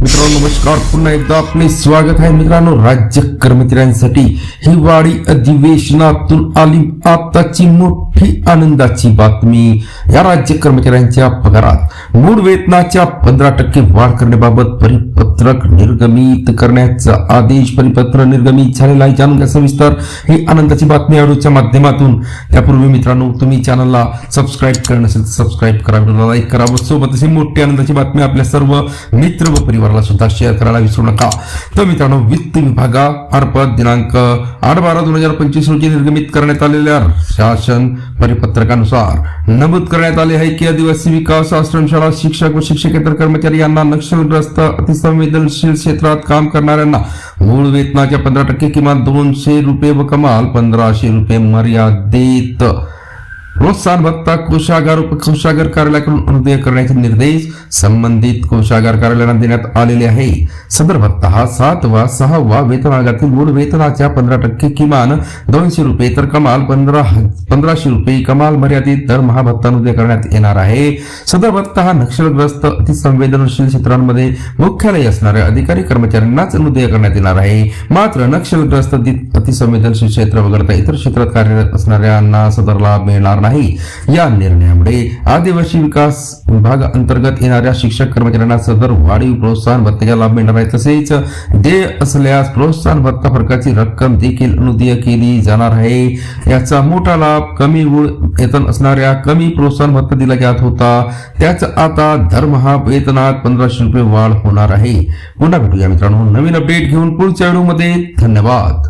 मित्रांनो नमस्कार. पुन्हा एकदा आपले स्वागत आहे मित्रांनो राज्य कर्मचाऱ्यांसाठी. हिवाळी अधिवेशनातून आली आताची मोठी आनंदाची बातमी या राज्य कर्मचाऱ्यांच्या पगारात. मूळ वेतनाच्या पंधरा टक्के वाढ करण्याबाबत परिपत्रक निर्गमित करण्याचा आदेश परिपत्र निर्गमित झालेला आहे. जाणून घ्या सविस्तर. ही आनंदाची बातमी आडूच्या माध्यमातून. त्यापूर्वी मित्रांनो तुम्ही चॅनलला सबस्क्राईब करणं असेल तर सबस्क्राईब करा. लाईक करावं सोबत अशी मोठी आनंदाची बातमी आपल्या सर्व मित्र व परिवाराला सुद्धा शेअर करायला विसरू नका. तर मित्रांनो वित्त विभागा विभागामार्फत दिनांक आठ बारा दोन हजार पंचवीस रोजी निर्गमित करण्यात आलेल्या शासन परिपत्रकानुसार नमूद करण्यात आले आहे की आदिवासी विकास आश्रमशाळा शिक्षक व शिक्षकेतर कर्मचारी यांना नक्षलग्रस्त अतिसंवेदनशील क्षेत्रात काम करणाऱ्यांना मूळ वेतनाच्या पंधरा टक्के किमान दोनशे रुपये व कमाल पंधराशे रुपये मर्यादेत. प्रोत्साहन भत्ता कोषागार कोषागार कार्यालयाकडून अनुदय करण्याचे निर्देश संबंधित कोषागार कार्यालयाला देण्यात आलेले आहे. सदर भत्ता हा सात वा सहावा वेतन वेतनागातील मूळ वेतनाच्या पंधरा टक्के किमान दोनशे रुपये तर कमाल पंधरा पंधराशे रुपये कमाल मर्यादित दरमहा भत्ता अनुदय करण्यात येणार आहे. सदर भत्ता हा नक्षलग्रस्त अतिसंवेदनशील क्षेत्रांमध्ये मुख्यालय असणाऱ्या अधिकारी कर्मचाऱ्यांनाच अनुदय करण्यात येणार आहे. मात्र नक्षलग्रस्त अतिसंवेदनशील क्षेत्र वगळता इतर क्षेत्रात कार्यरत असणाऱ्यांना सदर लाभ मिळणार नाही. या निर्णयामुळे आदिवासी विकास विभाग अंतर्गत येणाऱ्या शिक्षक कर्मचाऱ्यांना सदर वाढीव प्रोत्साहन भत्त्याचा लाभ मिळणार आहे. तसेच देय असल्यास प्रोत्साहन भत्ता फरकाची रक्कम देखील अनुदेय केली जाणार आहे. याचा मोठा लाभ कमी गुण वेतन असणाऱ्या कमी प्रोत्साहन भत्ता दिला जात होता. त्याच आता दरमहा वेतनात पंधराशे रुपये वाढ होणार आहे. पुन्हा भेटूया मित्रांनो. नवीन अपडेट घेऊन पुढच्या व्हिडिओमध्ये. धन्यवाद.